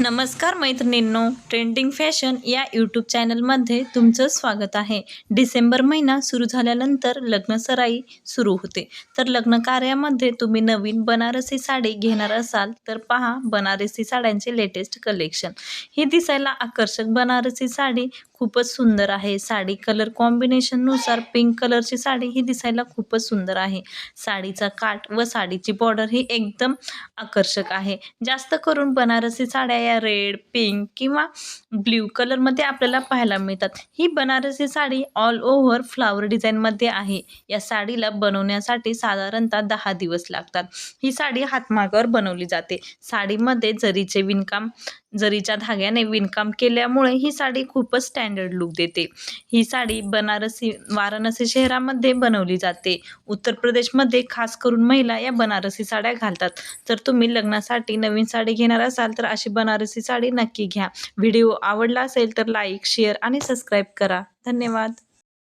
नमस्कार मैत्रिणींनो trending fashion या यूट्यूब चॅनलमध्ये तुमचं स्वागत आहे. डिसेंबर महिना सुरू झाल्यानंतर लग्नसराई सुरू होते. तर लग्न कार्यामध्ये तुम्ही नवीन बनारसी साडी घेणार असाल तर पहा बनारसी साड्यांचे लेटेस्ट कलेक्शन ही दिसायला आकर्षक बनारसी साडी खूपच सुंदर आहे. साडी कलर कॉम्बिनेशननुसार पिंक कलरची साडी ही दिसायला खूपच सुंदर आहे. साडीचा काठ व साडीची बॉर्डर ही एकदम आकर्षक आहे. जास्त करून बनारसी साड्या या रेड पिंक किंवा ब्ल्यू कलरमध्ये आपल्याला पाहायला मिळतात. ही Banarasi sari all over flower डिझाईनमध्ये आहे. या साडीला बनवण्यासाठी साधारणतः दहा दिवस लागतात. ही साडी हातमागावर बनवली जाते. साडीमध्ये जरीचे विणकाम जरीच्या धाग्याने विणकाम केल्यामुळे ही साडी खूपच स्टँडर्ड लुक देते. ही साडी बनारसी वाराणसी शहरामध्ये बनवली जाते. उत्तर प्रदेशमध्ये खास करून महिला या बनारसी साड्या घालतात. जर तुम्ही लग्नासाठी नवीन साडी घेणार असाल तर अशी बनारसी साडी नक्की घ्या. व्हिडिओ आवडला असेल तर लाईक शेअर आणि सबस्क्राईब करा. धन्यवाद.